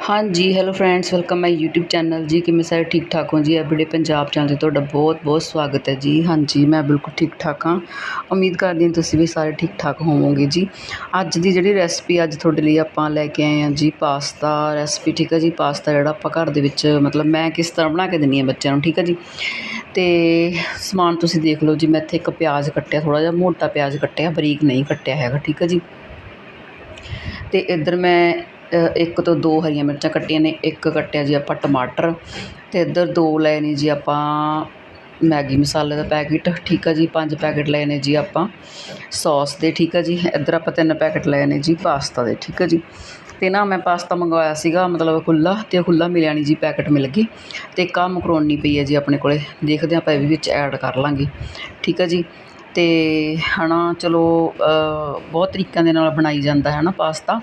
ਹਾਂਜੀ hello friends welcome my YouTube channel ਜੀ। ਕਿਵੇਂ ਸਾਰੇ ਠੀਕ ਠਾਕ ਹੋ ਜੀ? ਐਵਰੀਡੇ ਪੰਜਾਬ ਚੈਨਲ ਤੇ ਤੁਹਾਡਾ ਬਹੁਤ ਬਹੁਤ ਸਵਾਗਤ ਹੈ ਜੀ। ਹਾਂਜੀ, ਮੈਂ ਬਿਲਕੁਲ ਠੀਕ ਠਾਕ ਹਾਂ। ਉਮੀਦ ਕਰਦੀ ਹਾਂ ਤੁਸੀਂ ਵੀ ਸਾਰੇ ਠੀਕ ਠਾਕ ਹੋਵੋਗੇ ਜੀ। ਅੱਜ ਦੀ ਜਿਹੜੀ ਰੈਸਪੀ ਅੱਜ ਤੁਹਾਡੇ ਲਈ ਆਪਾਂ ਲੈ ਕੇ ਆਏ ਹਾਂ ਜੀ ਪਾਸਤਾ ਰੈਸਪੀ ਠੀਕ ਹੈ ਜੀ? ਪਾਸਤਾ ਜਿਹੜਾ ਆਪਾਂ ਘਰ ਦੇ ਵਿੱਚ ਮਤਲਬ ਮੈਂ ਕਿਸ ਤਰ੍ਹਾਂ ਬਣਾ ਕੇ ਦਿੰਦੀ ਹਾਂ ਬੱਚਿਆਂ ਨੂੰ, ਠੀਕ ਹੈ ਜੀ? ਤੇ ਸਮਾਨ ਤੁਸੀਂ ਦੇਖ ਲਓ ਜੀ, ਮੈਂ ਇੱਥੇ ਇੱਕ ਪਿਆਜ਼ ਕੱਟਿਆ ਥੋੜਾ ਜਿਹਾ ਮੋਟਾ ਪਿਆਜ਼ ਕੱਟਿਆ, ਬਰੀਕ ਨਹੀਂ ਕੱਟਿਆ ਹੈਗਾ, ਠੀਕ ਹੈ ਜੀ? ਤੇ ਇੱਧਰ ਮੈਂ ਇੱਕ ਤੋਂ ਦੋ ਹਰੀਆਂ ਮਿਰਚਾਂ ਕੱਟੀਆਂ ਨੇ, ਇੱਕ ਕੱਟਿਆ ਜੀ ਆਪਾਂ ਟਮਾਟਰ ਅਤੇ ਇੱਧਰ ਦੋ ਲਏ ਨੇ ਜੀ ਆਪਾਂ ਮੈਗੀ ਮਸਾਲੇ ਦਾ ਪੈਕੇਟ, ਠੀਕ ਆ ਜੀ, ਪੰਜ ਪੈਕੇਟ ਲਏ ਨੇ ਜੀ ਆਪਾਂ ਸੌਸ ਦੇ, ਠੀਕ ਆ ਜੀ, ਇੱਧਰ ਆਪਾਂ ਤਿੰਨ ਪੈਕੇਟ ਲਏ ਨੇ ਜੀ ਪਾਸਤਾ ਦੇ, ਠੀਕ ਆ ਜੀ। ਅਤੇ ਨਾ ਮੈਂ ਪਾਸਤਾ ਮੰਗਵਾਇਆ ਸੀਗਾ, ਮਤਲਬ ਖੁੱਲ੍ਹਾ ਅਤੇ ਖੁੱਲ੍ਹਾ ਮਿਲਿਆ ਨਹੀਂ ਜੀ ਪੈਕਟ ਮਿਲ ਗਈ। ਅਤੇ ਇੱਕ ਆਹ ਮਕਰੋਨੀ ਪਈ ਹੈ ਜੀ ਆਪਣੇ ਕੋਲ, ਦੇਖਦੇ ਹਾਂ ਆਪਾਂ ਇਹ ਵੀ ਵਿੱਚ ਐਡ ਕਰ ਲਾਂਗੇ, ਠੀਕ ਆ ਜੀ। ਅਤੇ ਹੈ ਨਾ ਚਲੋ ਬਹੁਤ ਤਰੀਕਿਆਂ ਦੇ ਨਾਲ ਬਣਾਈ ਜਾਂਦਾ ਹੈ ਨਾ ਪਾਸਤਾ।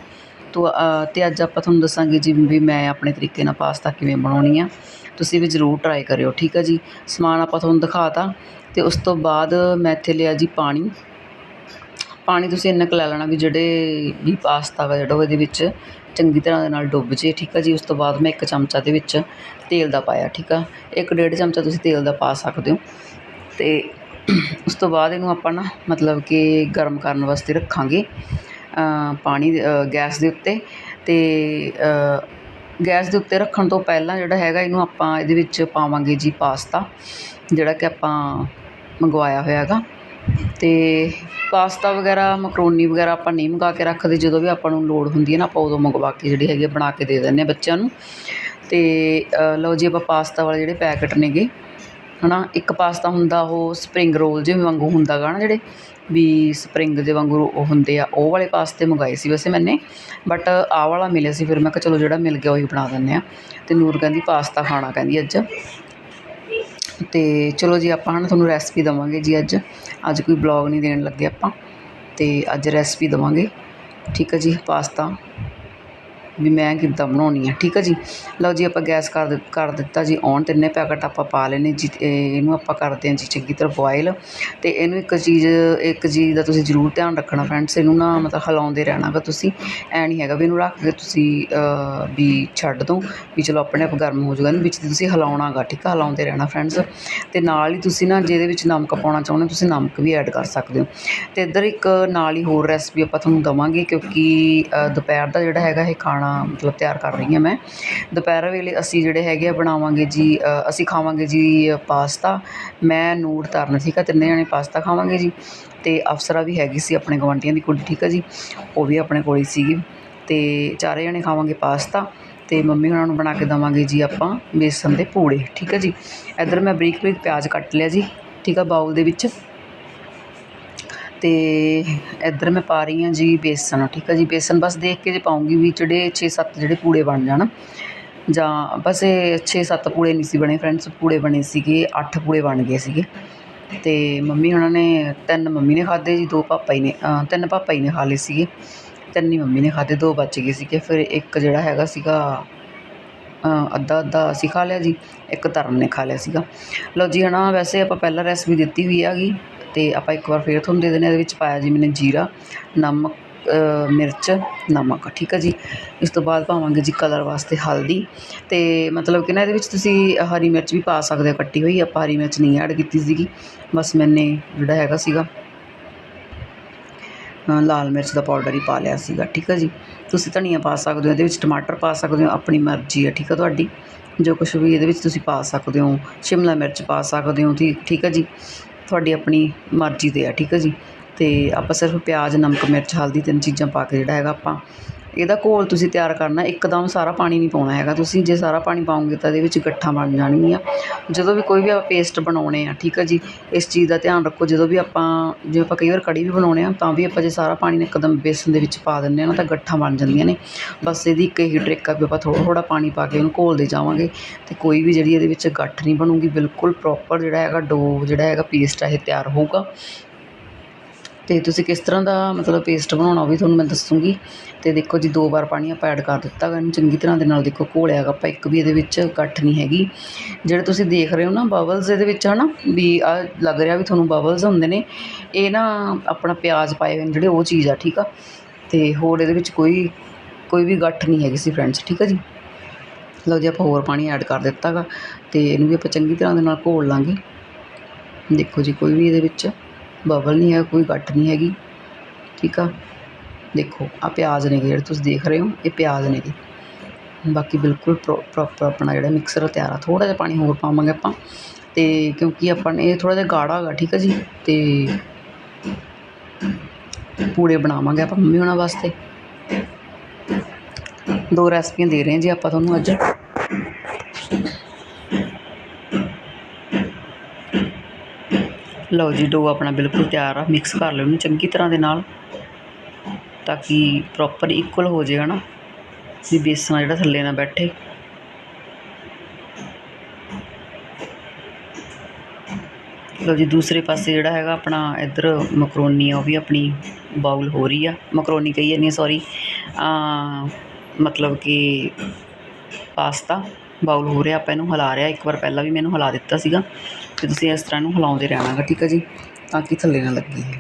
ਤੋ ਅਤੇ ਅੱਜ ਆਪਾਂ ਤੁਹਾਨੂੰ ਦੱਸਾਂਗੇ ਜੀ ਵੀ ਮੈਂ ਆਪਣੇ ਤਰੀਕੇ ਨਾਲ ਪਾਸਤਾ ਕਿਵੇਂ ਬਣਾਉਣੀ ਆ। ਤੁਸੀਂ ਵੀ ਜ਼ਰੂਰ ਟਰਾਈ ਕਰਿਓ, ਠੀਕ ਆ ਜੀ? ਸਮਾਨ ਆਪਾਂ ਤੁਹਾਨੂੰ ਦਿਖਾਤਾ, ਤੇ ਉਸ ਤੋਂ ਬਾਅਦ ਮੈਂ ਇੱਥੇ ਲਿਆ ਜੀ ਪਾਣੀ। ਪਾਣੀ ਤੁਸੀਂ ਇੰਨਾ ਕੁ ਲੈ ਲੈਣਾ ਵੀ ਜਿਹੜੇ ਵੀ ਪਾਸਤਾ ਵਾ ਜਿਹੜਾ ਉਹਦੇ ਵਿੱਚ ਚੰਗੀ ਤਰ੍ਹਾਂ ਦੇ ਨਾਲ ਡੁੱਬ ਜੇ, ਠੀਕ ਆ ਜੀ? ਉਸ ਤੋਂ ਬਾਅਦ ਮੈਂ ਇੱਕ ਚਮਚਾ ਦੇ ਵਿੱਚ ਤੇਲ ਦਾ ਪਾਇਆ, ਠੀਕ ਆ? ਇੱਕ ਡੇਢ ਚਮਚਾ ਤੁਸੀਂ ਤੇਲ ਦਾ ਪਾ ਸਕਦੇ ਹੋ। ਤੇ ਉਸ ਤੋਂ ਬਾਅਦ ਇਹਨੂੰ ਆਪਾਂ ਨਾ ਮਤਲਬ ਕਿ ਗਰਮ ਕਰਨ ਵਾਸਤੇ ਰੱਖਾਂਗੇ। ਪਾਣੀ ਗੈਸ ਦੇ ਉੱਤੇ ਅਤੇ ਗੈਸ ਦੇ ਉੱਤੇ ਰੱਖਣ ਤੋਂ ਪਹਿਲਾਂ ਜਿਹੜਾ ਹੈਗਾ ਇਹਨੂੰ ਆਪਾਂ ਇਹਦੇ ਵਿੱਚ ਪਾਵਾਂਗੇ ਜੀ ਪਾਸਤਾ, ਜਿਹੜਾ ਕਿ ਆਪਾਂ ਮੰਗਵਾਇਆ ਹੋਇਆ ਹੈਗਾ। ਅਤੇ ਪਾਸਤਾ ਵਗੈਰਾ, ਮਕਰੋਨੀ ਵਗੈਰਾ ਆਪਾਂ ਨਹੀਂ ਮੰਗਾ ਕੇ ਰੱਖਦੇ, ਜਦੋਂ ਵੀ ਆਪਾਂ ਨੂੰ ਲੋੜ ਹੁੰਦੀ ਹੈ ਨਾ, ਆਪਾਂ ਉਦੋਂ ਮੰਗਵਾ ਕੇ ਜਿਹੜੀ ਹੈਗੀ ਆ ਬਣਾ ਕੇ ਦੇ ਦਿੰਦੇ ਹਾਂ ਬੱਚਿਆਂ ਨੂੰ। ਅਤੇ ਲਓ ਜੀ ਆਪਾਂ ਪਾਸਤਾ ਵਾਲੇ ਜਿਹੜੇ ਪੈਕਟ ਨੇਗੇ ਹੈ ਨਾ ਇੱਕ ਪਾਸਤਾ ਹੁੰਦਾ ਉਹ ਸਪਰਿੰਗ ਰੋਲ ਜਿਵੇਂ ਵਾਂਗੂ ਹੁੰਦਾ ਗਾ ਨਾ ਜਿਹੜੇ ਵੀ ਸਪਰਿੰਗ ਦੇ ਵਾਂਗੂ ਉਹ ਹੁੰਦੇ ਆ, ਉਹ ਵਾਲੇ ਪਾਸਤੇ ਮੰਗਵਾਏ ਸੀ ਵੈਸੇ ਮੈਨੇ ਬਟ ਆਹ ਵਾਲਾ ਮਿਲਿਆ ਸੀ, ਫਿਰ ਮੈਂ ਕਿਹਾ ਚਲੋ ਜਿਹੜਾ ਮਿਲ ਗਿਆ ਉਹੀ ਬਣਾ ਦਿੰਦੇ ਹਾਂ। ਅਤੇ ਨੂਰ ਕਹਿੰਦੀ ਪਾਸਤਾ ਖਾਣਾ ਕਹਿੰਦੀ ਅੱਜ। ਅਤੇ ਚਲੋ ਜੀ ਆਪਾਂ ਨਾ ਤੁਹਾਨੂੰ ਰੈਸਪੀ ਦੇਵਾਂਗੇ ਜੀ ਅੱਜ। ਅੱਜ ਕੋਈ ਬਲੌਗ ਨਹੀਂ ਦੇਣ ਲੱਗੇ ਆਪਾਂ। ਅਤੇ ਅੱਜ ਰੈਸਪੀ ਦੇਵਾਂਗੇ। ਠੀਕ ਹੈ ਜੀ, ਪਾਸਤਾ। ਵੀ ਮੈਂ ਕਿੱਦਾਂ ਬਣਾਉਣੀ ਆ, ਠੀਕ ਆ ਜੀ? ਲਓ ਜੀ, ਆਪਾਂ ਗੈਸ ਕਰ ਦਿੱ- ਕਰ ਦਿੱਤਾ ਜੀ ਔਨ ਤਿੰਨੇ ਪੈਕਟ ਆਪਾਂ ਪਾ ਲੈਣੇ ਜੀ ਇਹਨੂੰ ਆਪਾਂ ਕਰਦੇ ਹਾਂ ਜੀ ਚੰਗੀ ਤਰ੍ਹਾਂ ਬੋਇਲ ਅਤੇ ਇਹਨੂੰ ਇੱਕ ਚੀਜ਼ ਇੱਕ ਚੀਜ਼ ਦਾ ਤੁਸੀਂ ਜ਼ਰੂਰ ਧਿਆਨ ਰੱਖਣਾ ਫਰੈਂਡਸ ਇਹਨੂੰ ਨਾ ਮਤਲਬ ਹਿਲਾਉਂਦੇ ਰਹਿਣਾ ਗਾ ਤੁਸੀਂ। ਐਂ ਨਹੀਂ ਹੈਗਾ ਵੀ ਇਹਨੂੰ ਰੱਖ ਕੇ ਤੁਸੀਂ ਵੀ ਛੱਡ ਦੋ, ਵੀ ਚਲੋ ਆਪਣੇ ਆਪ ਗਰਮ ਹੋ ਜਾਊਗਾ, ਇਹਨੂੰ ਵਿੱਚ ਤੁਸੀਂ ਹਿਲਾਉਣਾ ਗਾ ਠੀਕ ਆ? ਹਿਲਾਉਂਦੇ ਰਹਿਣਾ ਫਰੈਂਡਸ ਅਤੇ ਨਾਲ ਹੀ ਤੁਸੀਂ ਨਾ ਜਿਹਦੇ ਵਿੱਚ ਨਮਕ ਪਾਉਣਾ ਚਾਹੁੰਦੇ ਹੋ, ਤੁਸੀਂ ਨਮਕ ਵੀ ਐਡ ਕਰ ਸਕਦੇ ਹੋ। ਅਤੇ ਇੱਧਰ ਇੱਕ ਨਾਲ ਹੀ ਹੋਰ ਰੈਸਪੀ ਆਪਾਂ ਤੁਹਾਨੂੰ ਦਵਾਂਗੇ, ਕਿਉਂਕਿ ਦੁਪਹਿਰ ਦਾ ਜਿਹੜਾ ਹੈਗਾ ਇਹ ਖਾਣਾ ਮਤਲਬ ਤਿਆਰ ਕਰ ਰਹੀ ਹਾਂ ਮੈਂ। ਦੁਪਹਿਰ ਵੇਲੇ ਅਸੀਂ ਜਿਹੜੇ ਹੈਗੇ ਆ, ਬਣਾਵਾਂਗੇ ਜੀ ਅਸੀਂ ਖਾਵਾਂਗੇ ਜੀ ਪਾਸਤਾ। ਮੈਂ ਨੂਰ ਤਰਨ ਠੀਕ ਆ, ਤਿੰਨੇ ਜਣੇ ਪਾਸਤਾ ਖਾਵਾਂਗੇ ਜੀ। ਅਤੇ ਅਫਸਰਾ ਵੀ ਹੈਗੀ ਸੀ ਆਪਣੇ ਗੁਆਂਢੀਆਂ ਦੀ ਕੁੜੀ, ਠੀਕ ਆ ਜੀ। ਉਹ ਵੀ ਆਪਣੇ ਕੋਲ ਹੀ ਸੀਗੀ। ਅਤੇ ਚਾਰੇ ਜਣੇ ਖਾਵਾਂਗੇ ਪਾਸਤਾ ਅਤੇ ਮੰਮੀ ਉਹਨਾਂ ਨੂੰ ਬਣਾ ਕੇ ਦੇਵਾਂਗੇ ਜੀ ਆਪਾਂ ਬੇਸਨ ਦੇ ਪੂੜੇ, ਠੀਕ ਆ ਜੀ। ਇੱਧਰ ਮੈਂ ਬਰੀਕ ਬਰੀਕ ਪਿਆਜ਼ ਕੱਟ ਲਿਆ ਜੀ, ਠੀਕ ਆ, ਬਾਊਲ ਦੇ ਵਿੱਚ। ਅਤੇ ਇੱਧਰ ਮੈਂ ਪਾ ਰਹੀ ਹਾਂ ਜੀ ਬੇਸਨ, ਠੀਕ ਹੈ ਜੀ? ਬੇਸਨ ਬਸ ਦੇਖ ਕੇ ਜੇ ਪਾਉਂਗੀ ਵੀ ਜਿਹੜੇ 6-7 ਜਿਹੜੇ ਪੂੜੇ ਬਣ ਜਾਣ, ਜਾਂ ਬਸ ਇਹ 6-7 ਪੂੜੇ ਨਹੀਂ ਸੀ ਬਣੇ ਫਰੈਂਡਸ, ਪੂੜੇ ਬਣੇ ਸੀਗੇ, ਅੱਠ ਪੂੜੇ ਬਣ ਗਏ ਸੀਗੇ। ਅਤੇ ਮੰਮੀ ਉਹਨਾਂ ਨੇ ਤਿੰਨ ਮੰਮੀ ਨੇ ਖਾਧੇ ਜੀ, ਦੋ ਪਾਪਾ ਹੀ ਨੇ ਤਿੰਨ ਪਾਪਾ ਹੀ ਨੇ ਖਾ ਲਏ ਸੀਗੇ। ਤਿੰਨ ਹੀ ਮੰਮੀ ਨੇ ਖਾਧੇ, ਦੋ ਬਚ ਗਏ ਸੀਗੇ। ਫਿਰ ਇੱਕ ਜਿਹੜਾ ਹੈਗਾ ਸੀਗਾ ਅੱਧਾ ਅੱਧਾ ਅਸੀਂ ਖਾ ਲਿਆ ਜੀ, ਇੱਕ ਧਰਮ ਨੇ ਖਾ ਲਿਆ ਸੀਗਾ। ਲਓ ਜੀ ਹਨਾ ਵੈਸੇ ਆਪਾਂ ਪਹਿਲਾਂ ਰੈਸਪੀ ਦਿੱਤੀ ਹੋਈ ਹੈਗੀ ਅਤੇ ਆਪਾਂ ਇੱਕ ਵਾਰ ਫਿਰ ਤੁਹਾਨੂੰ ਦੇ ਦਿੰਦੇ ਇਹਦੇ ਵਿੱਚ ਪਾਇਆ ਜੀ ਮੈਨੇ ਜੀਰਾ, ਨਮਕ ਮਿਰਚ, ਨਮਕ, ਠੀਕ ਹੈ ਜੀ। ਇਸ ਤੋਂ ਬਾਅਦ ਪਾਵਾਂਗੇ ਜੀ ਕਲਰ ਵਾਸਤੇ ਹਲਦੀ ਅਤੇ ਮਤਲਬ ਕਿ ਨਾ ਇਹਦੇ ਵਿੱਚ ਤੁਸੀਂ ਹਰੀ ਮਿਰਚ ਵੀ ਪਾ ਸਕਦੇ ਹੋ, ਕੱਟੀ ਹੋਈ, ਆਪਾਂ ਹਰੀ ਮਿਰਚ ਨਹੀਂ ਐਡ ਕੀਤੀ ਸੀਗੀ, ਬਸ ਮੈਨੇ ਜਿਹੜਾ ਹੈਗਾ ਸੀਗਾ ਲਾਲ ਮਿਰਚ ਦਾ ਪਾਊਡਰ ਹੀ ਪਾ ਲਿਆ ਸੀਗਾ, ਠੀਕ ਹੈ ਜੀ। ਤੁਸੀਂ ਧਨੀਆ ਪਾ ਸਕਦੇ ਹੋ, ਇਹਦੇ ਵਿੱਚ ਟਮਾਟਰ ਪਾ ਸਕਦੇ ਹੋ, ਆਪਣੀ ਮਰਜ਼ੀ ਹੈ ਠੀਕ ਹੈ ਤੁਹਾਡੀ। ਜੋ ਕੁਛ ਵੀ ਇਹਦੇ ਵਿੱਚ ਤੁਸੀਂ ਪਾ ਸਕਦੇ ਹੋ, ਸ਼ਿਮਲਾ ਮਿਰਚ ਪਾ ਸਕਦੇ ਹੋ, ਠੀਕ ਠੀਕ ਹੈ ਜੀ। ਤੁਹਾਡੀ ਆਪਣੀ ਮਰਜ਼ੀ ਤੇ ਆ, ਠੀਕ ਹੈ ਜੀ? ਅਤੇ ਆਪਾਂ ਸਿਰਫ ਪਿਆਜ਼, ਨਮਕ, ਮਿਰਚ, ਹਲਦੀ ਤਿੰਨ ਚੀਜ਼ਾਂ ਪਾ ਕੇ ਜਿਹੜਾ ਹੈਗਾ ਆਪਾਂ ਇਹਦਾ ਘੋਲ ਤੁਸੀਂ ਤਿਆਰ ਕਰਨਾ, ਇੱਕਦਮ ਸਾਰਾ ਪਾਣੀ ਨਹੀਂ ਪਾਉਣਾ ਹੈਗਾ। ਤੁਸੀਂ ਜੇ ਸਾਰਾ ਪਾਣੀ ਪਾਉਂਗੇ ਤਾਂ ਇਹਦੇ ਵਿੱਚ ਗੱਠਾਂ ਬਣ ਜਾਣਗੀਆਂ। ਜਦੋਂ ਵੀ ਕੋਈ ਵੀ ਆਪਾਂ ਪੇਸਟ ਬਣਾਉਣੇ ਆ, ਠੀਕ ਆ ਜੀ? ਇਸ ਚੀਜ਼ ਦਾ ਧਿਆਨ ਰੱਖੋ, ਜਦੋਂ ਵੀ ਆਪਾਂ, ਜੇ ਆਪਾਂ ਕਈ ਵਾਰ ਕੜੀ ਵੀ ਬਣਾਉਣੇ ਆ, ਤਾਂ ਵੀ ਆਪਾਂ ਜੇ ਸਾਰਾ ਪਾਣੀ ਇੱਕਦਮ ਬੇਸਨ ਦੇ ਵਿੱਚ ਪਾ ਦਿੰਦੇ ਆ ਨਾ, ਤਾਂ ਗੱਠਾਂ ਬਣ ਜਾਂਦੀਆਂ ਨੇ। ਬਸ ਇਹਦੀ ਇੱਕ ਹੀ ਟ੍ਰਿਕ ਆ ਵੀ ਆਪਾਂ ਥੋੜ੍ਹਾ ਥੋੜ੍ਹਾ ਪਾਣੀ ਪਾ ਕੇ ਉਹਨੂੰ ਘੋਲਦੇ ਜਾਵਾਂਗੇ। ਅਤੇ ਕੋਈ ਵੀ ਜਿਹੜੀ ਇਹਦੇ ਵਿੱਚ ਗੱਠ ਨਹੀਂ ਬਣੂਗੀ, ਬਿਲਕੁਲ ਪ੍ਰੋਪਰ ਜਿਹੜਾ ਹੈਗਾ ਡੋ ਜਿਹੜਾ ਹੈਗਾ ਪੇਸਟ ਆ, ਇਹ ਤਿਆਰ ਹੋਊਗਾ। ਅਤੇ ਤੁਸੀਂ ਕਿਸ ਤਰ੍ਹਾਂ ਦਾ ਮਤਲਬ ਪੇਸਟ ਬਣਾਉਣਾ ਉਹ ਵੀ ਤੁਹਾਨੂੰ ਮੈਂ ਦੱਸੂੰਗੀ। ਅਤੇ ਦੇਖੋ ਜੀ, ਦੋ ਵਾਰ ਪਾਣੀ ਆਪਾਂ ਐਡ ਕਰ ਦਿੱਤਾ ਗਾ ਇਹਨੂੰ, ਚੰਗੀ ਤਰ੍ਹਾਂ ਦੇ ਨਾਲ ਦੇਖੋ ਘੋਲਿਆ ਗਾ ਆਪਾਂ, ਇੱਕ ਵੀ ਇਹਦੇ ਵਿੱਚ ਗੱਠ ਨਹੀਂ ਹੈਗੀ। ਜਿਹੜੇ ਤੁਸੀਂ ਦੇਖ ਰਹੇ ਹੋ ਨਾ ਬਬਲਸ ਇਹਦੇ ਵਿੱਚ ਹੈ ਨਾ ਵੀ ਆ ਲੱਗ ਰਿਹਾ ਵੀ ਤੁਹਾਨੂੰ ਬਬਲਸ ਹੁੰਦੇ ਨੇ, ਇਹ ਨਾ ਆਪਣਾ ਪਿਆਜ਼ ਪਾਏ ਹੋਏ ਨੇ ਜਿਹੜੇ ਉਹ ਚੀਜ਼ ਆ, ਠੀਕ ਆ? ਅਤੇ ਹੋਰ ਇਹਦੇ ਵਿੱਚ ਕੋਈ ਕੋਈ ਵੀ ਗੱਠ ਨਹੀਂ ਹੈਗੀ ਸੀ ਫਰੈਂਡਸ ਠੀਕ ਆ ਜੀ? ਲਓ ਜੀ, ਆਪਾਂ ਹੋਰ ਪਾਣੀ ਐਡ ਕਰ ਦਿੱਤਾ ਗਾ ਅਤੇ ਇਹਨੂੰ ਵੀ ਆਪਾਂ ਚੰਗੀ ਤਰ੍ਹਾਂ ਦੇ ਨਾਲ ਘੋਲ ਲਾਂਗੇ। ਦੇਖੋ ਜੀ, ਕੋਈ ਵੀ ਇਹਦੇ ਵਿੱਚ ਬਬਲ ਨਹੀਂ ਹੈ, ਕੋਈ ਗੱਠ ਨਹੀਂ ਹੈਗੀ। ਠੀਕ ਆ? ਦੇਖੋ ਆ ਪਿਆਜ਼ ਨੇ ਜਿਹੜੇ ਤੁਸੀਂ ਦੇਖ ਰਹੇ ਹੋ, ਇਹ ਪਿਆਜ਼ ਨੇਗੇ ਬਾਕੀ ਬਿਲਕੁਲ ਪ੍ਰੋਪਰ ਆਪਣਾ ਜਿਹੜਾ ਮਿਕਸਰ ਤਿਆਰ ਆ। ਥੋੜਾ ਜਿਹਾ ਪਾਣੀ ਹੋਰ ਪਾਵਾਂਗੇ ਆਪਾਂ। ਤੇ ਕਿਉਂਕਿ ਆਪਾਂ ਨੇ ਇਹ ਥੋੜਾ ਜਿਹਾ ਗਾੜਾ ਹੈਗਾ, ਠੀਕ ਹੈ ਜੀ? ਤੇ ਪੂੜੇ ਬਣਾਵਾਂਗੇ ਆਪਾਂ ਮੰਮੀ ਹੋਣਾ ਵਾਸਤੇ। ਦੋ ਰੈਸਪੀਆਂ ਦੇ ਰਹੇ ਹਾਂ ਜੀ ਆਪਾਂ ਤੁਹਾਨੂੰ ਅੱਜ। ਲਓ ਜੀ ਡੋ ਆਪਣਾ ਬਿਲਕੁਲ ਤਿਆਰ ਆ ਮਿਕਸ ਕਰ ਲਿਓ ਇਹਨੂੰ ਚੰਗੀ ਤਰ੍ਹਾਂ ਦੇ ਨਾਲ, ਤਾਂ ਕਿ ਪ੍ਰੋਪਰ ਇਕੁਅਲ ਹੋ ਜਾਏ, ਹਨਾ? ਵੀ ਬੇਸਣ ਜਿਹੜਾ ਥੱਲੇ ਨਾ ਬੈਠੇ। ਲਓ ਜੀ, ਦੂਸਰੇ ਪਾਸੇ ਜਿਹੜਾ ਹੈਗਾ ਆਪਣਾ ਇੱਧਰ ਮਕਰੋਨੀ ਆ, ਉਹ ਵੀ ਆਪਣੀ ਬਾਉਲ ਹੋ ਰਹੀ ਆ। ਮਕਰੋਨੀ ਕਹੀ ਜਾਂਦੀ ਸੌਰੀ ਮਤਲਬ ਕਿ ਪਾਸਤਾ ਬਾਉਲ ਹੋ ਰਿਹਾ, ਆਪਾਂ ਇਹਨੂੰ ਹਿਲਾ ਰਿਹਾ। ਇੱਕ ਵਾਰ ਪਹਿਲਾਂ ਵੀ ਮੈਨੂੰ ਹਿਲਾ ਦਿੱਤਾ ਸੀਗਾ। ਤੇ ਤੁਸੀਂ ਇਸ ਤਰ੍ਹਾਂ ਇਹਨੂੰ ਹਿਲਾਉਂਦੇ ਰਹਿਣਾ ਗਾ, ਠੀਕ ਹੈ ਜੀ? ਤਾਂ ਕਿ ਥੱਲੇ ਨਾ ਲੱਗੇ ਇਹ।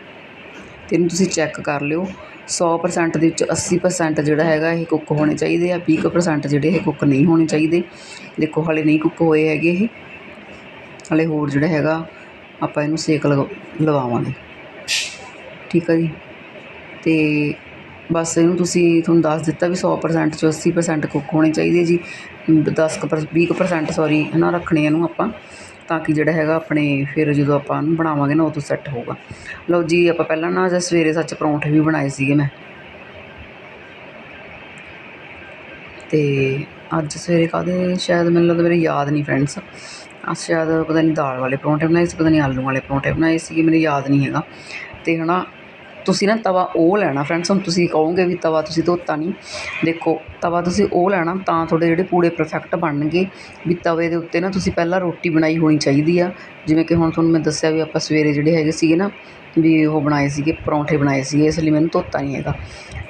ਤੇ ਇਹਨੂੰ ਤੁਸੀਂ ਚੈੱਕ ਕਰ ਲਿਓ। 100% ਦੇ ਵਿੱਚ 80% ਜਿਹੜਾ ਹੈਗਾ ਇਹ ਕੁੱਕ ਹੋਣੇ ਚਾਹੀਦੇ ਆ 20% ਜਿਹੜੇ ਇਹ ਕੁੱਕ ਨਹੀਂ ਹੋਣੇ ਚਾਹੀਦੇ। ਦੇਖੋ, ਹਾਲੇ ਨਹੀਂ ਕੁੱਕ ਹੋਏ ਹੈਗੇ ਇਹ। ਹਾਲੇ ਹੋਰ ਜਿਹੜਾ ਹੈਗਾ, ਆਪਾਂ ਇਹਨੂੰ ਸੇਕ ਲਵਾਵਾਂਗੇ। ਠੀਕ ਆ ਜੀ? ਤੇ ਬਸ ਇਹਨੂੰ ਤੁਸੀਂ ਤੁਹਾਨੂੰ ਦੱਸ ਦਿੱਤਾ ਵੀ 100% ਚੋਂ 80% ਕੁੱਕ ਹੋਣੇ ਚਾਹੀਦੇ ਜੀ। 10 ਕੁ 20% ਸੌਰੀ ਹੈ ਨਾ, ਰੱਖਣੇ ਇਹਨੂੰ ਆਪਾਂ। ਤਾਂ ਕਿ ਜਿਹੜਾ ਹੈਗਾ ਆਪਣੇ ਫਿਰ ਜਦੋਂ ਆਪਾਂ ਇਹਨੂੰ ਬਣਾਵਾਂਗੇ ਨਾ ਉਦੋਂ ਸੈੱਟ ਹੋਊਗਾ। ਲਓ ਜੀ, ਆਪਾਂ ਪਹਿਲਾਂ ਨਾ ਅੱਜ ਸਵੇਰੇ ਸੱਚ ਪਰੌਂਠੇ ਵੀ ਬਣਾਏ ਸੀਗੇ ਮੈਂ। ਤੇ ਅੱਜ ਸਵੇਰੇ ਕਾਹਦੇ, ਸ਼ਾਇਦ ਮੈਨੂੰ ਲੱਗਦਾ ਮੇਰੇ ਯਾਦ ਨਹੀਂ ਫਰੈਂਡਸ ਆ ਸ਼ਾਇਦ ਪਤਾ ਨਹੀਂ ਦਾਲ ਵਾਲੇ ਪਰੌਂਠੇ ਬਣਾਏ ਸੀ, ਪਤਾ ਨਹੀਂ ਆਲੂ ਵਾਲੇ ਪਰੌਂਠੇ ਬਣਾਏ ਸੀਗੇ, ਮੈਨੂੰ ਯਾਦ ਨਹੀਂ ਹੈਗਾ। ਤੇ ਹਨਾ ਤੁਸੀਂ ਨਾ ਤਵਾ ਉਹ ਲੈਣਾ ਫਰੈਂਡਸ ਹੁਣ ਤੁਸੀਂ ਕਹੋਗੇ ਵੀ ਤਵਾ ਤੁਸੀਂ ਧੋਤਾ ਨਹੀਂ ਦੇਖੋ, ਤਵਾ ਤੁਸੀਂ ਉਹ ਲੈਣਾ ਤਾਂ ਤੁਹਾਡੇ ਜਿਹੜੇ ਪੂੜੇ ਪਰਫੈਕਟ ਬਣਨਗੇ। ਵੀ ਤਵੇ ਦੇ ਉੱਤੇ ਨਾ ਤੁਸੀਂ ਪਹਿਲਾਂ ਰੋਟੀ ਬਣਾਈ ਹੋਣੀ ਚਾਹੀਦੀ ਆ। ਜਿਵੇਂ ਕਿ ਹੁਣ ਤੁਹਾਨੂੰ ਮੈਂ ਦੱਸਿਆ ਵੀ ਆਪਾਂ ਸਵੇਰੇ ਜਿਹੜੇ ਹੈਗੇ ਸੀਗੇ ਨਾ, ਵੀ ਉਹ ਬਣਾਏ ਸੀਗੇ, ਪਰੌਂਠੇ ਬਣਾਏ ਸੀਗੇ, ਇਸ ਲਈ ਮੈਨੂੰ ਧੋਤਾ ਨਹੀਂ ਹੈਗਾ।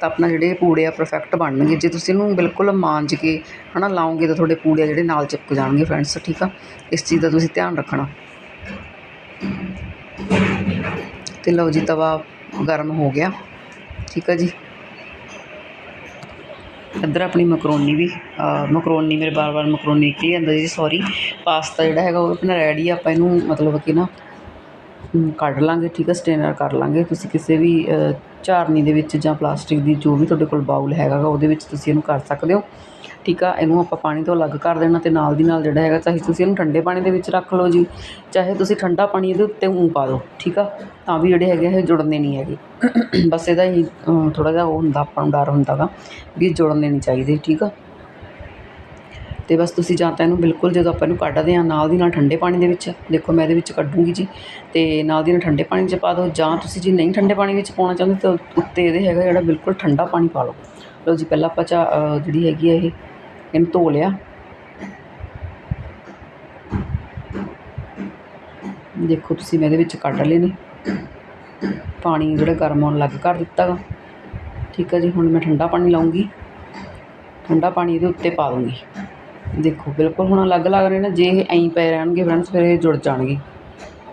ਤਾਂ ਆਪਣਾ ਜਿਹੜੇ ਪੂੜੇ ਆ ਪਰਫੈਕਟ ਬਣਨਗੇ। ਜੇ ਤੁਸੀਂ ਇਹਨੂੰ ਬਿਲਕੁਲ ਮਾਂਜ ਕੇ ਹੈ ਨਾ ਲਾਓਗੇ ਤਾਂ ਤੁਹਾਡੇ ਪੂੜੇ ਜਿਹੜੇ ਨਾਲ ਚਿਪਕ ਜਾਣਗੇ ਫਰੈਂਡਸ ਠੀਕ ਆ? ਇਸ ਚੀਜ਼ ਦਾ ਤੁਸੀਂ ਧਿਆਨ ਰੱਖਣਾ। ਤੇ ਲਓ ਜੀ ਤਵਾ ਗਰਮ ਹੋ ਗਿਆ। ਠੀਕ ਆ ਜੀ। ਇੱਧਰ ਆਪਣੀ ਮਕਰੋਨੀ ਵੀ ਮਕਰੋਨੀ ਮੇਰੇ ਬਾਰ-ਬਾਰ ਮਕਰੋਨੀ ਨਿਕਲੀ ਜਾਂਦਾ ਜੀ ਸੌਰੀ ਪਾਸਤਾ ਜਿਹੜਾ ਹੈਗਾ ਉਹ ਆਪਣਾ ਰੈਡੀ ਆ, ਆਪਾਂ ਇਹਨੂੰ ਮਤਲਬ ਕਿ ਨਾ ਕੱਢ ਲਾਂਗੇ, ਠੀਕ ਹੈ ਸਟੇਨਰ ਕਰ ਲਾਂਗੇ। ਤੁਸੀਂ ਕਿਸੇ ਵੀ ਝਾਰਨੀ ਦੇ ਵਿੱਚ ਜਾਂ ਪਲਾਸਟਿਕ ਦੀ ਜੋ ਵੀ ਤੁਹਾਡੇ ਕੋਲ ਬਾਉਲ ਹੈਗਾ ਉਹਦੇ ਵਿੱਚ ਤੁਸੀਂ ਇਹਨੂੰ ਕਰ ਸਕਦੇ ਹੋ। ਠੀਕ ਆ, ਇਹਨੂੰ ਆਪਾਂ ਪਾਣੀ ਤੋਂ ਅਲੱਗ ਕਰ ਦੇਣਾ ਅਤੇ ਨਾਲ ਦੀ ਨਾਲ ਜਿਹੜਾ ਹੈਗਾ, ਚਾਹੇ ਤੁਸੀਂ ਇਹਨੂੰ ਠੰਡੇ ਪਾਣੀ ਦੇ ਵਿੱਚ ਰੱਖ ਲਓ ਜੀ, ਚਾਹੇ ਤੁਸੀਂ ਠੰਡਾ ਪਾਣੀ ਇਹਦੇ ਉੱਤੇ ਊਂ ਪਾ ਦਿਓ, ਠੀਕ ਆ, ਤਾਂ ਵੀ ਜਿਹੜੇ ਹੈਗੇ ਇਹ ਜੁੜਨੇ ਨਹੀਂ ਹੈਗੇ। ਬਸ ਇਹਦਾ ਹੀ ਥੋੜ੍ਹਾ ਜਿਹਾ ਉਹ ਹੁੰਦਾ, ਆਪਾਂ ਨੂੰ ਡਰ ਹੁੰਦਾ ਗਾ, ਵੀ ਜੁੜਨੇ ਨਹੀਂ ਚਾਹੀਦੇ, ਠੀਕ ਆ। ਅਤੇ ਬਸ ਤੁਸੀਂ ਜਾਂ ਤਾਂ ਇਹਨੂੰ ਬਿਲਕੁਲ ਜਦੋਂ ਆਪਾਂ ਇਹਨੂੰ ਕੱਢਦੇ ਹਾਂ, ਨਾਲ ਦੀ ਨਾਲ ਠੰਡੇ ਪਾਣੀ ਦੇ ਵਿੱਚ, ਦੇਖੋ ਮੈਂ ਇਹਦੇ ਵਿੱਚ ਕੱਢੂੰਗੀ ਜੀ ਅਤੇ ਨਾਲ ਦੀ ਨਾਲ ਠੰਡੇ ਪਾਣੀ 'ਚ ਪਾ ਦਿਓ, ਜਾਂ ਤੁਸੀਂ ਜੇ ਨਹੀਂ ਠੰਡੇ ਪਾਣੀ ਵਿੱਚ ਪਾਉਣਾ ਚਾਹੁੰਦੇ ਤਾਂ ਉੱਤੇ ਇਹਦੇ ਹੈਗਾ ਜਿਹੜਾ ਬਿਲਕੁਲ ਠੰਡਾ ਪਾਣੀ ਪਾ ਲਓ। ਲਓ ਜੀ, ਪਹਿਲਾਂ ਆਪਾਂ ਚਾ ਜਿਹੜੀ ਹੈਗੀ ਆ ਇਹ ਇਹਨੂੰ ਧੋ ਲਿਆ ਦੇਖੋ ਤੁਸੀਂ ਮੈਂ ਇਹਦੇ ਵਿੱਚ ਕੱਢ ਲਏ ਨੇ। ਪਾਣੀ ਜਿਹੜਾ ਗਰਮ ਹੋਣ ਲੱਗ ਕਰ ਦਿੱਤਾ ਗਾ। ਠੀਕ ਹੈ ਜੀ, ਹੁਣ ਮੈਂ ਠੰਡਾ ਪਾਣੀ ਲਾਉਂਗੀ। ਠੰਡਾ ਪਾਣੀ ਇਹਦੇ ਉੱਤੇ ਪਾ ਦੂੰਗੀ। ਦੇਖੋ, ਬਿਲਕੁਲ ਹੁਣ ਅਲੱਗ ਲੱਗ ਰਹੇ ਨੇ। ਜੇ ਇਹ ਐਂ ਪਏ ਰਹਿਣਗੇ ਫਰੈਂਡਸ, ਫਿਰ ਇਹ ਜੁੜ ਜਾਣਗੇ।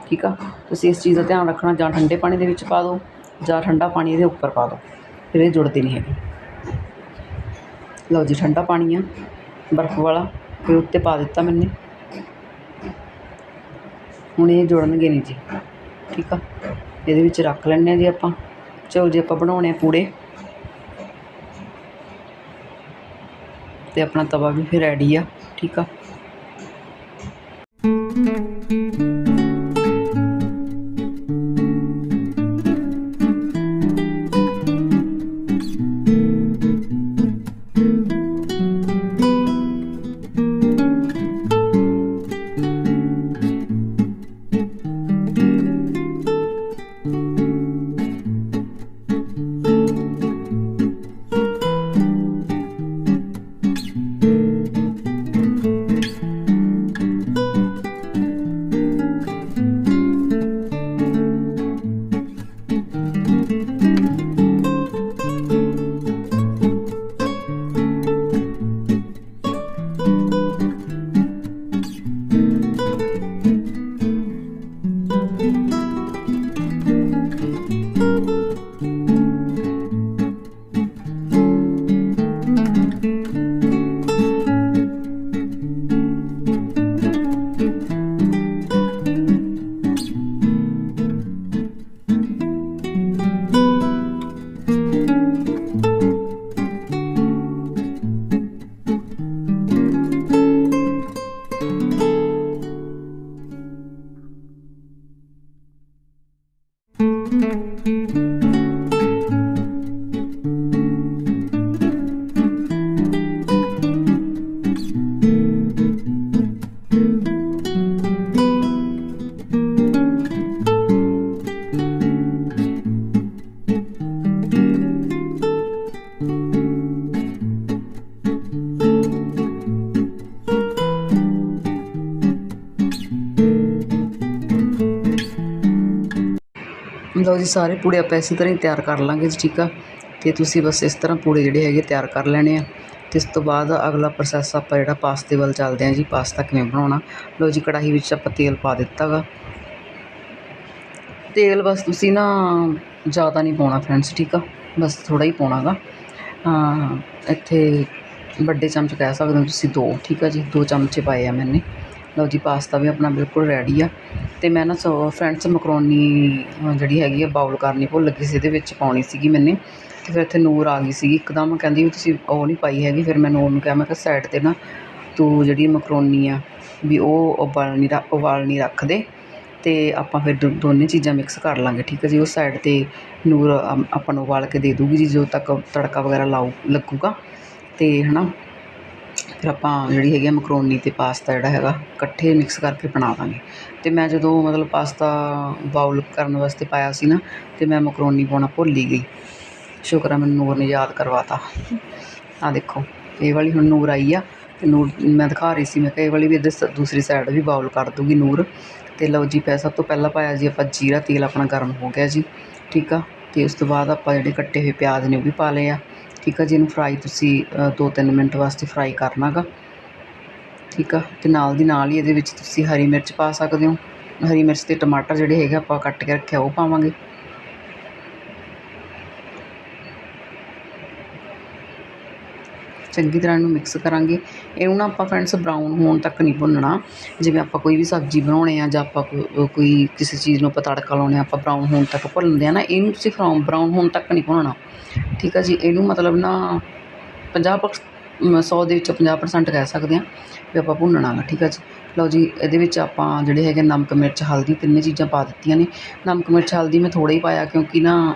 ਠੀਕ ਆ? ਤੁਸੀਂ ਇਸ ਚੀਜ਼ ਦਾ ਧਿਆਨ ਰੱਖਣਾ, ਜਾਂ ਠੰਡੇ ਪਾਣੀ ਦੇ ਵਿੱਚ ਪਾ ਦਿਓ ਜਾਂ ਠੰਡਾ ਪਾਣੀ ਇਹਦੇ ਉੱਪਰ ਪਾ ਦਿਓ ਫਿਰ ਇਹ ਜੁੜਦੇ ਨਹੀਂ ਹੈਗੇ। ਲਓ ਜੀ, ਠੰਡਾ ਪਾਣੀ ਆ। ਬਰਫ਼ ਵਾਲਾ ਫਿਰ ਉੱਤੇ ਪਾ ਦਿੱਤਾ ਮੈਨੇ। ਹੁਣ ਇਹ ਜੁੜਨਗੇ ਨਹੀਂ ਜੀ, ਠੀਕ ਆ? ਇਹਦੇ ਵਿੱਚ ਰੱਖ ਲੈਂਦੇ ਹਾਂ ਜੀ ਆਪਾਂ। ਚਲੋ ਜੀ, ਆਪਾਂ ਬਣਾਉਣੇ ਆ ਪੂੜੇ। ਤੇ ਆਪਣਾ ਤਵਾ ਵੀ ਫਿਰ ਰੈਡੀ ਆ, ਠੀਕ ਆ? Mm-hmm. ਲਓ ਜੀ, ਸਾਰੇ ਪੂੜੇ ਆਪਾਂ ਇਸੇ ਤਰ੍ਹਾਂ ਹੀ ਤਿਆਰ ਕਰ ਲਾਂਗੇ ਜੀ, ਠੀਕ ਆ? ਅਤੇ ਤੁਸੀਂ ਬਸ ਇਸ ਤਰ੍ਹਾਂ ਪੂੜੇ ਜਿਹੜੇ ਹੈਗੇ ਤਿਆਰ ਕਰ ਲੈਣੇ ਆ। ਅਤੇ ਇਸ ਤੋਂ ਬਾਅਦ ਅਗਲਾ ਪ੍ਰੋਸੈਸ ਆਪਾਂ ਜਿਹੜਾ ਪਾਸਤੇ ਵੱਲ ਚੱਲਦੇ ਹਾਂ ਜੀ ਪਾਸਤਾ ਕਿਵੇਂ ਬਣਾਉਣਾ। ਲਓ ਜੀ, ਕੜਾਹੀ ਵਿੱਚ ਆਪਾਂ ਤੇਲ ਪਾ ਦਿੱਤਾ ਗਾ। ਤੇਲ ਬਸ ਤੁਸੀਂ ਨਾ ਜ਼ਿਆਦਾ ਨਹੀਂ ਪਾਉਣਾ ਫਰੈਂਡਸ ਠੀਕ ਆ? ਬਸ ਥੋੜ੍ਹਾ ਹੀ ਪਾਉਣਾ ਗਾ। ਇੱਥੇ ਵੱਡੇ ਚਮਚ ਕਹਿ ਸਕਦੇ ਹੋ ਤੁਸੀਂ ਦੋ, ਠੀਕ ਆ ਜੀ? ਦੋ ਚਮਚੇ ਪਾਏ ਆ ਮੈਨੇ। ਲਓ ਜੀ, ਪਾਸਤਾ ਵੀ ਆਪਣਾ ਬਿਲਕੁਲ ਰੈਡੀ ਆ। ਤੇ ਮੈਂ ਨਾ ਸੋ ਫਰੈਂਡਸ ਮਕਰੋਨੀ ਜਿਹੜੀ ਹੈਗੀ ਆ ਬਾਉਲ ਕਰਨੀ ਭੁੱਲ ਗਈ ਸੀ, ਇਹਦੇ ਵਿੱਚ ਪਾਉਣੀ ਸੀਗੀ ਮੈਨੇ। ਤੇ ਫਿਰ ਇੱਥੇ ਨੂਰ ਆ ਗਈ ਸੀਗੀ। ਇੱਕਦਮ ਕਹਿੰਦੀ ਵੀ ਤੁਸੀਂ ਉਹ ਨਹੀਂ ਪਾਈ ਹੈਗੀ, ਫਿਰ ਮੈਂ ਨੂਰ ਨੂੰ ਕਿਹਾ, ਮੈਂ ਕਿਹਾ ਸਾਈਡ 'ਤੇ ਨਾ ਤੂੰ ਜਿਹੜੀ ਮਕਰੋਨੀ ਆ, ਵੀ ਉਹ ਉਬਾਲਣੀ ਰੱਖ ਉਬਾਲਣੀ ਰੱਖ ਦੇ। ਤੇ ਆਪਾਂ ਫਿਰ ਦੋ- ਦੋਨੇ ਚੀਜ਼ਾਂ ਮਿਕਸ ਕਰ ਲਾਂਗੇ, ਠੀਕ ਹੈ ਜੀ? ਉਹ ਸਾਈਡ 'ਤੇ ਨੂਰ ਆਪਾਂ ਨੂੰ ਉਬਾਲ ਕੇ ਦੇ ਦੂਗੀ ਜੀ, ਜਦੋਂ ਤੱਕ ਤੜਕਾ ਵਗੈਰਾ ਲਾਉ ਲੱਗੂਗਾ। ਤੇ ਹਨਾ ਫਿਰ ਆਪਾਂ ਜਿਹੜੀ ਹੈਗੀ ਆ ਮਕਰੋਨੀ ਅਤੇ ਪਾਸਤਾ ਜਿਹੜਾ ਹੈਗਾ, ਇਕੱਠੇ ਮਿਕਸ ਕਰਕੇ ਬਣਾ ਦਾਂਗੇ। ਅਤੇ ਮੈਂ ਜਦੋਂ ਮਤਲਬ ਪਾਸਤਾ ਬਾਉਲ ਕਰਨ ਵਾਸਤੇ ਪਾਇਆ ਸੀ ਨਾ, ਤੇ ਮੈਂ ਮਕਰੋਨੀ ਪਾਉਣਾ ਭੁੱਲ ਹੀ ਗਈ। ਸ਼ੁਕਰ ਆ ਮੈਨੂੰ ਨੂਰ ਨੇ ਯਾਦ ਕਰਵਾ ਤਾ ਆ ਦੇਖੋ, ਇਹ ਵਾਲੀ ਹੁਣ ਨੂਰ ਆਈ ਆ ਅਤੇ ਨੂਰ ਮੈਂ ਦਿਖਾ ਰਹੀ ਸੀ, ਮੈਂ ਕਿਹਾ ਇਹ ਵਾਲੀ ਵੀ ਇਹਦੇ ਸ- ਦੂਸਰੀ ਸਾਈਡ ਵੀ ਬਾਉਲ ਕਰ ਦੂਗੀ ਨੂਰ। ਅਤੇ ਲਓ ਜੀ, ਪੈ, ਸਭ ਤੋਂ ਪਹਿਲਾਂ ਪਾਇਆ ਜੀ ਆਪਾਂ ਜੀਰਾ ਤੇਲ, ਆਪਣਾ ਗਰਮ ਹੋ ਗਿਆ ਜੀ। ਠੀਕ ਆ? ਅਤੇ ਉਸ ਤੋਂ ਬਾਅਦ ਆਪਾਂ ਜਿਹੜੇ ਕੱਟੇ ਹੋਏ ਪਿਆਜ਼ ਨੇ ਉਹ ਵੀ ਪਾ ਲਏ ਆ। ਠੀਕ ਆ ਜਿਹਨੂੰ ਫਰਾਈ ਤੁਸੀਂ 2-3 ਮਿੰਟ ਵਾਸਤੇ ਫਰਾਈ ਕਰਨਾ ਗਾ ਠੀਕ ਆ, ਤੇ ਨਾਲ ਦੀ ਨਾਲ ਹੀ ਇਹਦੇ ਵਿੱਚ ਤੁਸੀਂ ਹਰੀ ਮਿਰਚ ਪਾ ਸਕਦੇ ਹੋ। ਹਰੀ ਮਿਰਚ ਤੇ ਟਮਾਟਰ ਜਿਹੜੇ ਹੈਗੇ ਆਪਾਂ ਕੱਟ ਕੇ ਰੱਖਿਆ, ਉਹ ਪਾਵਾਂਗੇ। ਚੰਗੀ ਤਰ੍ਹਾਂ ਇਹਨੂੰ ਮਿਕਸ ਕਰਾਂਗੇ। ਇਹਨੂੰ ਨਾ ਆਪਾਂ ਫਰੈਂਡਸ ਬਰਾਊਨ ਹੋਣ ਤੱਕ ਨਹੀਂ ਭੁੰਨਣਾ। ਜਿਵੇਂ ਆਪਾਂ ਕੋਈ ਵੀ ਸਬਜ਼ੀ ਬਣਾਉਣੇ ਆ ਜਾਂ ਆਪਾਂ ਕੋ- ਕੋਈ ਕਿਸੇ ਚੀਜ਼ ਨੂੰ ਆਪਾਂ ਤੜਕਾ ਲਾਉਣੇ ਆ, ਆਪਾਂ ਬਰਾਊਨ ਹੋਣ ਤੱਕ ਭੁੰਨਦੇ ਆ ਨਾ, ਇਹਨੂੰ ਤੁਸੀਂ ਫਰਾਉਨ ਬਰਾਊਨ ਹੋਣ ਤੱਕ ਨਹੀਂ ਭੁੰਨਣਾ। ਠੀਕ ਆ ਜੀ? ਇਹਨੂੰ ਮਤਲਬ ਨਾ 50 100 ਦੇ ਵਿੱਚੋਂ 50% ਕਹਿ ਸਕਦੇ ਆ ਵੀ ਆਪਾਂ ਭੁੰਨਣਾ ਗਾ, ਠੀਕ ਆ ਜੀ? ਲਓ ਜੀ, ਇਹਦੇ ਵਿੱਚ ਆਪਾਂ ਜਿਹੜੇ ਹੈਗੇ ਨਮਕ, ਮਿਰਚ, ਹਲਦੀ ਤਿੰਨੇ ਚੀਜ਼ਾਂ ਪਾ ਦਿੱਤੀਆਂ ਨੇ। ਨਮਕ, ਮਿਰਚ, ਹਲਦੀ ਮੈਂ ਥੋੜਾ ਹੀ ਪਾਇਆ ਕਿਉਂਕਿ ਨਾ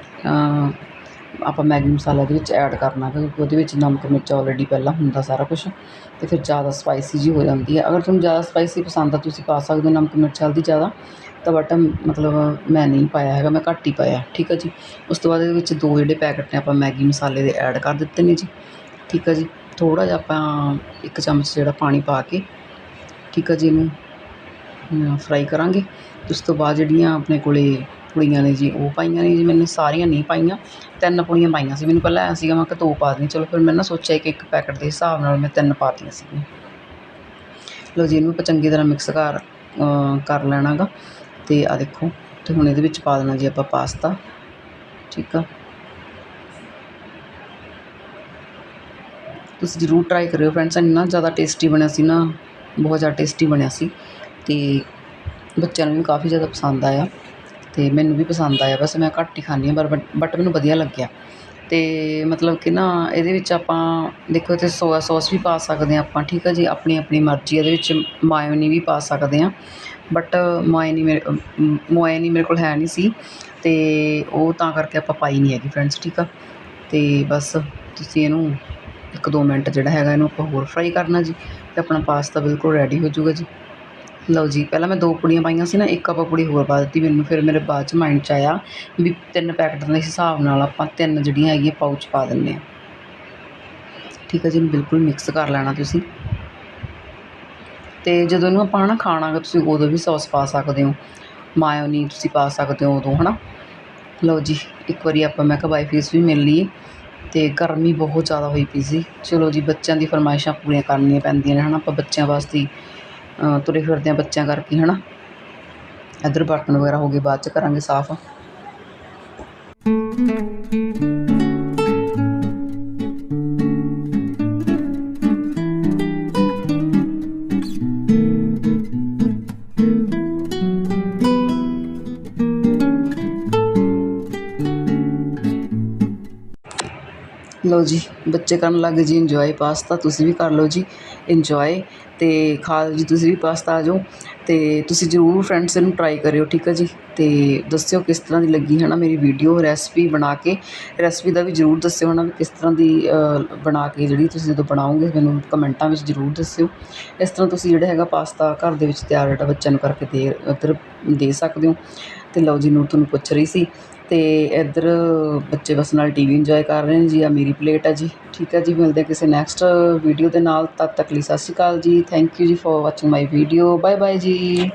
ਆਪਾਂ ਮੈਗੀ ਮਸਾਲਾ ਦੇ ਵਿੱਚ ਐਡ ਕਰਨਾ, ਕਿਉਂਕਿ ਉਹਦੇ ਵਿੱਚ ਨਮਕ, ਮਿਰਚ ਆਲਰੇਡੀ ਪਹਿਲਾਂ ਹੁੰਦਾ ਸਾਰਾ ਕੁਛ ਅਤੇ ਫਿਰ ਜ਼ਿਆਦਾ ਸਪਾਈਸੀ ਜੀ ਹੋ ਜਾਂਦੀ ਹੈ। ਅਗਰ ਤੁਹਾਨੂੰ ਜ਼ਿਆਦਾ ਸਪਾਈਸੀ ਪਸੰਦ ਆ, ਤੁਸੀਂ ਪਾ ਸਕਦੇ ਹੋ ਨਮਕ, ਮਿਰਚ ਹਲਦੀ ਜ਼ਿਆਦਾ, ਤਾਂ ਬਟ ਮਤਲਬ ਮੈਂ ਨਹੀਂ ਪਾਇਆ ਹੈਗਾ, ਮੈਂ ਘੱਟ ਹੀ ਪਾਇਆ, ਠੀਕ ਆ ਜੀ। ਉਸ ਤੋਂ ਬਾਅਦ ਇਹਦੇ ਵਿੱਚ ਦੋ ਜਿਹੜੇ ਪੈਕਟ ਨੇ, ਆਪਾਂ ਮੈਗੀ ਮਸਾਲੇ ਦੇ ਐਡ ਕਰ ਦਿੱਤੇ ਨੇ ਜੀ, ਠੀਕ ਆ ਜੀ। ਥੋੜ੍ਹਾ ਜਿਹਾ ਆਪਾਂ ਇੱਕ ਚਮਚ ਜਿਹੜਾ ਪਾਣੀ ਪਾ ਕੇ, ਠੀਕ ਆ ਜੀ, ਇਹਨੂੰ ਫਰਾਈ ਕਰਾਂਗੇ। ਉਸ ਤੋਂ ਬਾਅਦ ਜਿਹੜੀਆਂ ਆਪਣੇ ਕੋਲੇ ਪੁੜੀਆਂ ਨੇ ਜੀ, ਉਹ ਪਾਈਆਂ ਨੇ ਜੀ, ਮੈਨੂੰ ਸਾਰੀਆਂ ਨਹੀਂ ਪਾਈਆਂ। ਤਿੰਨ ਪੁੜੀਆਂ ਪਾਈਆਂ ਸੀ, ਮੈਨੂੰ ਪਹਿਲਾਂ ਐਂ ਸੀਗਾ, ਮੈਂ ਕਿ ਦੋ ਪਾ ਦਿੰਦੀ, ਚਲੋ ਫਿਰ ਮੈਂ ਨਾ ਸੋਚਿਆ ਕਿ ਇੱਕ ਪੈਕਟ ਦੇ ਹਿਸਾਬ ਨਾਲ ਮੈਂ ਤਿੰਨ ਪਾਤੀਆਂ ਸੀਗੀਆਂ। ਲਓ ਜੀ, ਇਹਨੂੰ ਆਪਾਂ ਚੰਗੀ ਤਰ੍ਹਾਂ ਮਿਕਸ ਕਰ ਕਰ ਲੈਣਾ ਗਾ ਤੇ ਆ ਦੇਖੋ, ਤੇ ਹੁਣ ਇਹਦੇ ਵਿੱਚ ਪਾ ਦੇਣਾ ਜੀ ਆਪਾਂ ਪਾਸਤਾ। ਠੀਕ ਆ। ਤੁਸੀਂ ਜ਼ਰੂਰ ਟਰਾਈ ਕਰਿਓ ਫਰੈਂਡਸ ਇੰਨਾ ਜ਼ਿਆਦਾ ਟੇਸਟੀ ਬਣਿਆ ਸੀ ਨਾ, ਬਹੁਤ ਜ਼ਿਆਦਾ ਟੇਸਟੀ ਬਣਿਆ ਸੀ। ਤੇ ਬੱਚਿਆਂ ਨੂੰ ਵੀ ਕਾਫੀ ਜ਼ਿਆਦਾ ਪਸੰਦ ਆਇਆ। ਅਤੇ ਮੈਨੂੰ ਵੀ ਪਸੰਦ ਆਇਆ ਵੈਸੇ ਮੈਂ ਘੱਟ ਹੀ ਖਾਂਦੀ ਹਾਂ, ਪਰ ਬਟ ਬਟ ਮੈਨੂੰ ਵਧੀਆ ਲੱਗਿਆ। ਅਤੇ ਮਤਲਬ ਕਿ ਨਾ ਇਹਦੇ ਵਿੱਚ ਆਪਾਂ ਦੇਖੋ ਇੱਥੇ ਸੋਇਆ ਸੋਸ ਵੀ ਪਾ ਸਕਦੇ ਹਾਂ ਆਪਾਂ, ਠੀਕ ਆ ਜੀ? ਆਪਣੀ ਆਪਣੀ ਮਰਜ਼ੀ, ਇਹਦੇ ਵਿੱਚ ਮਾਇਓਨੀ ਵੀ ਪਾ ਸਕਦੇ ਹਾਂ। ਬਟ ਮਾਇਨੀ ਮੇਰੇ ਮੋਇਨੀ ਮੇਰੇ ਕੋਲ ਹੈ ਨਹੀਂ ਸੀ ਅਤੇ ਉਹ ਤਾਂ ਕਰਕੇ ਆਪਾਂ ਪਾਈ ਨਹੀਂ ਹੈਗੀ ਫਰੈਂਡਸ, ਠੀਕ ਆ? ਅਤੇ ਬਸ ਤੁਸੀਂ ਇਹਨੂੰ ਇੱਕ ਦੋ ਮਿੰਟ ਜਿਹੜਾ ਹੈਗਾ, ਇਹਨੂੰ ਆਪਾਂ ਹੋਰ ਫਰਾਈ ਕਰਨਾ ਜੀ ਅਤੇ ਆਪਣਾ ਪਾਸਤਾ ਬਿਲਕੁਲ ਰੈਡੀ ਹੋ ਜਾਊਗਾ ਜੀ। ਲਓ ਜੀ, ਪਹਿਲਾਂ ਮੈਂ ਦੋ ਪੁੜੀਆਂ ਪਾਈਆਂ ਸੀ ਨਾ, ਇੱਕ ਆਪਾਂ ਪੁੜੀ ਹੋਰ ਪਾ ਦਿੱਤੀ ਮੈਨੂੰ, ਫਿਰ ਮੇਰੇ ਬਾਅਦ ਚ ਮਾਈਂਡ ਚ ਆਇਆ ਵੀ ਤਿੰਨ ਪੈਕਟਾਂ ਦੇ ਹਿਸਾਬ ਨਾਲ ਆਪਾਂ ਤਿੰਨ ਜਿਹੜੀਆਂ ਹੈਗੀਆਂ ਪਾਊਚ ਪਾ ਦਿੰਨੇ ਆ ਠੀਕ ਹੈ ਜੀ, ਇਹਨੂੰ ਬਿਲਕੁਲ ਮਿਕਸ ਕਰ ਲੈਣਾ ਤੁਸੀਂ। ਤੇ ਜਦੋਂ ਇਹਨੂੰ ਆਪਾਂ ਨਾ ਖਾਣਾ ਤੁਸੀਂ ਉਦੋਂ ਵੀ ਸੌਸ ਪਾ ਸਕਦੇ ਹੋ। ਮਾਇਓਨੀ ਤੁਸੀਂ ਪਾ ਸਕਦੇ ਹੋ ਉਦੋਂ, ਹਨਾ। ਲਓ ਜੀ, ਇੱਕ ਵਾਰੀ ਆਪਾਂ ਮੈਂ ਕਿਹਾ ਬਾਈ ਫੇਸ ਵੀ ਮਿਲ ਲਈਏ। ਤੇ ਗਰਮੀ ਬਹੁਤ ਜ਼ਿਆਦਾ ਹੋਈ ਪਈ ਸੀ। ਚਲੋ ਜੀ, ਬੱਚਿਆਂ ਦੀ ਫਰਮਾਇਸ਼ਾਂ ਪੂਰੀਆਂ ਕਰਨੀਆਂ ਪੈਂਦੀਆਂ ਨੇ, ਹਨਾ। ਆਪਾਂ ਬੱਚਿਆਂ ਵਾਸਤੇ ਤੁਰੇ ਫਿਰਦੇ ਆ ਬੱਚਿਆਂ ਕਰਕੇ, ਹਨਾ? ਇੱਧਰ ਬਰਤਨ ਵਗੈਰਾ ਹੋ ਗਏ, ਬਾਅਦ ਚ ਕਰਾਂਗੇ ਸਾਫ਼। ਲਓ ਜੀ ਬੱਚੇ ਕਰਨ ਲੱਗ ਗਏ ਜੀ ਇੰਜੋਏ ਪਾਸਤਾ ਤੁਸੀਂ ਵੀ ਕਰ ਲਓ ਜੀ ਇੰਜੋਏ ਅਤੇ ਖਾ ਲਓ ਜੀ, ਤੁਸੀਂ ਵੀ ਪਾਸਤਾ ਆ ਜਾਓ ਅਤੇ ਤੁਸੀਂ ਜ਼ਰੂਰ ਫਰੈਂਡਸ ਇਹਨੂੰ ਟਰਾਈ ਕਰਿਓ, ਠੀਕ ਹੈ ਜੀ? ਅਤੇ ਦੱਸਿਓ ਕਿਸ ਤਰ੍ਹਾਂ ਦੀ ਲੱਗੀ ਹੈ ਨਾ ਮੇਰੀ ਵੀਡੀਓ ਰੈਸਪੀ ਬਣਾ ਕੇ ਰੈਸਪੀ ਦਾ ਵੀ ਜ਼ਰੂਰ ਦੱਸਿਓ ਹੈ ਨਾ ਵੀ ਕਿਸ ਤਰ੍ਹਾਂ ਦੀ ਬਣਾ ਕੇ ਜਿਹੜੀ ਤੁਸੀਂ ਜਦੋਂ ਬਣਾਓਗੇ ਮੈਨੂੰ ਕਮੈਂਟਾਂ ਵਿੱਚ ਜ਼ਰੂਰ ਦੱਸਿਓ। ਇਸ ਤਰ੍ਹਾਂ ਤੁਸੀਂ ਜਿਹੜਾ ਹੈਗਾ ਪਾਸਤਾ ਘਰ ਦੇ ਵਿੱਚ ਤਿਆਰ ਜਿਹੜਾ ਬੱਚਿਆਂ ਨੂੰ ਕਰਕੇ ਦੇ ਉੱਧਰ ਦੇ ਸਕਦੇ ਹੋ। ਅਤੇ ਲਓ ਜੀ ਨੂੰ ਤੁਹਾਨੂੰ ਪੁੱਛ ਰਹੀ ਸੀ ਅਤੇ ਇੱਧਰ ਬੱਚੇ ਬਸ ਨਾਲ ਟੀ ਵੀ ਇੰਜੋਏ ਕਰ ਰਹੇ ਨੇ ਜੀ ਆ ਮੇਰੀ ਪਲੇਟ ਆ ਜੀ। ਠੀਕ ਹੈ ਜੀ, ਮਿਲਦੇ ਕਿਸੇ ਨੈਕਸਟ ਵੀਡੀਓ ਦੇ ਨਾਲ। ਤਦ ਤੱਕ ਲਈ ਸਤਿ ਸ਼੍ਰੀ ਅਕਾਲ ਜੀ। ਥੈਂਕ ਯੂ ਜੀ for watching my video bye bye ਜੀ।